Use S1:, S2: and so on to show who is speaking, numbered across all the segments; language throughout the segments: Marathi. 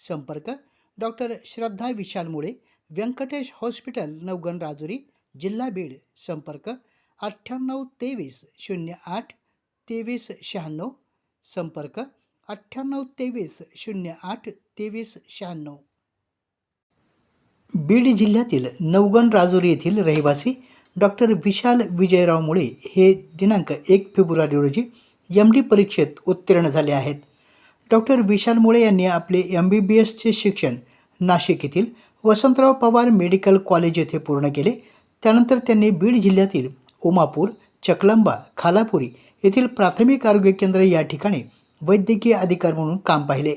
S1: संपर्क डॉक्टर श्रद्धा विशाल मुळे व्यंकटेश हॉस्पिटल नवगण राजुरी जिल्हा बीड. संपर्क अठ्ठ्याण्णव तेवीस शून्य आठ तेवीस शहाण्णव. संपर्क अठ्ठ्याण्णव तेवीस शून्य आठ तेवीस शहाण्णव. बीड जिल्ह्यातील नवगण राजुरी येथील रहिवासी डॉक्टर विशाल विजयराव मुळे हे दिनांक एक फेब्रुवारी रोजी एम डी परीक्षेत उत्तीर्ण झाले आहेत. डॉक्टर विशाल मुळे यांनी आपले एम बी बी एसचे शिक्षण नाशिक येथील वसंतराव पवार मेडिकल कॉलेज येथे पूर्ण केले. त्यानंतर त्यांनी बीड जिल्ह्यातील उमापूर चकलंबा खालापुरी येथील प्राथमिक आरोग्य केंद्र या ठिकाणी वैद्यकीय अधिकार म्हणून काम पाहिले.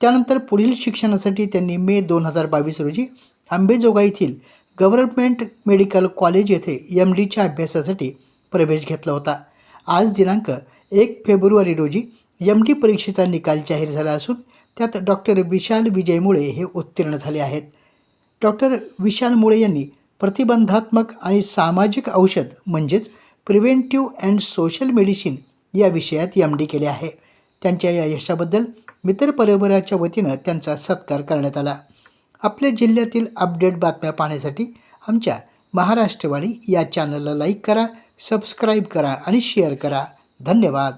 S1: त्यानंतर पुढील शिक्षणासाठी त्यांनी मे दोन हजार बावीस रोजी आंबेजोगाई येथील गव्हर्नमेंट मेडिकल कॉलेज येथे एम डीच्या अभ्यासासाठी प्रवेश घेतला होता. आज दिनांक एक फेब्रुवारी रोजी एम डी परीक्षेचा निकाल जाहीर झाला असून त्यात डॉक्टर विशाल विजय मुळे हे उत्तीर्ण झाले आहेत. डॉक्टर विशाल मुळे यांनी प्रतिबंधात्मक आणि सामाजिक औषध म्हणजेच प्रिव्हेंटिव्ह अँड सोशल मेडिसिन या विषयात एम डी केले आहे. त्यांच्या या यशाबद्दल मित्र परिवाराच्या वतीनं त्यांचा सत्कार करण्यात आला. आपल्या जिल्ह्यातील अपडेट बातम्या पाहण्यासाठी आमच्या महाराष्ट्रवाणी या चॅनलला लाईक करा सबस्क्राईब करा आणि शेअर करा. धन्यवाद.